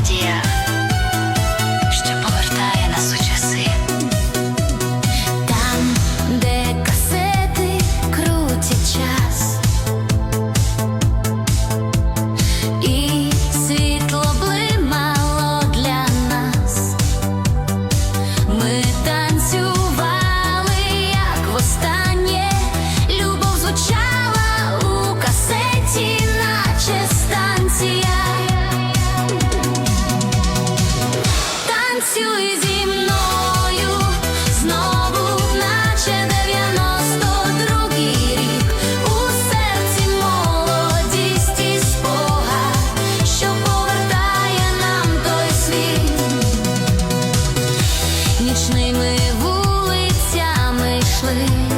姐。姐 Танцюй зі мною. Знову, наче дев'яносто другий рік, у серці молодість і що повертає нам той світ, нічними вулицями йшли.